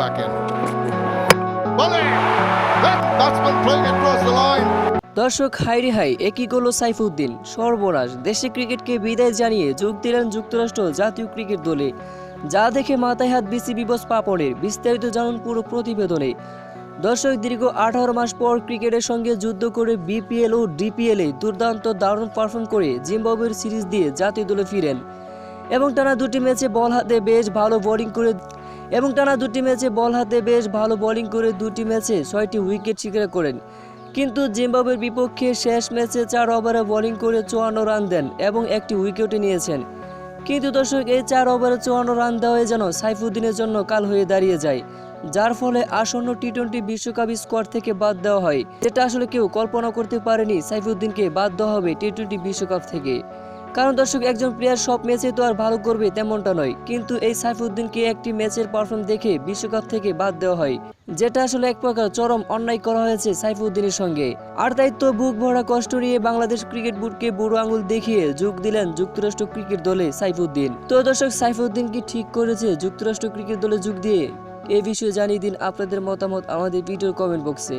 back in. দর্শক হাইরি high, একই গোলো সাইফুদ্দিন। সর্বনাশ। দেশে ক্রিকেটকে বিদায় জানিয়ে যোগ দিলেন যুক্তরাষ্ট্র জাতীয় ক্রিকেট দলে। যা দেখে মাথায় হাত বিসিবি বস পাপড়ের বিস্তারিত জানুন পুরো প্রতিবেদনে। দর্শক, দীর্ঘ আঠারো মাস পর ক্রিকেটের সঙ্গে যুদ্ধ করে বিপিএল ও ডিপিএল দুর্দান্ত দারুণ পারফর্ম করে জিম্বাবুয়ের সিরিজ দিয়ে জাতীয় দলে ফিরেন। এবং টানা দুটি ম্যাচে বল হাতে বেশ ভালো বোলিং করে এবং টানা দুটি ম্যাচে বল হাতে বেশ ভালো বোলিং করে দুটি ম্যাচে ছয়টি উইকেট শিকার করেন। কিন্তু জিম্বাবুয়ের বিপক্ষে শেষ ম্যাচে চার ওভারে বোলিং করে চুয়ান্ন রান দেন এবং একটি উইকেটে নিয়েছেন। কিন্তু দর্শক, এই চার ওভারে চুয়ান্ন রান দেওয়াই যেন সাইফুদ্দিনের জন্য কাল হয়ে দাঁড়িয়ে যায়, যার ফলে আসন্ন টি টোয়েন্টি বিশ্বকাপ স্কোয়াড থেকে বাদ দেওয়া হয়। যেটা আসলে কেউ কল্পনা করতে পারেনি সাইফুদ্দিনকে বাদ দেওয়া হবে টি টোয়েন্টি বিশ্বকাপ থেকে। কারণ দর্শক, একজন প্লেয়ার সব ম্যাচে তো আর ভালো করবে তেমনটা নয়। কিন্তু এই সাইফুদ্দিনকে একটি ম্যাচের পারফর্ম দেখে বিশ্বকাপ থেকে বাদ দেওয়া হয়, যেটা আসলে এক প্রকার চরম অন্যায় করা হয়েছে সাইফুদ্দিনের সঙ্গে। আর তাই তো বুক ভরা কষ্ট নিয়ে বাংলাদেশ ক্রিকেট বোর্ডকে বুড়ো আঙুল দেখিয়ে যোগ দিলেন যুক্তরাষ্ট্র ক্রিকেট দলে সাইফুদ্দিন। তো দর্শক, সাইফুদ্দিন কি ঠিক করেছে যুক্তরাষ্ট্র ক্রিকেট দলে যোগ দিয়ে? এ বিষয়ে জানিয়ে দিন আপনাদের মতামত আমাদের ভিডিওর কমেন্ট বক্সে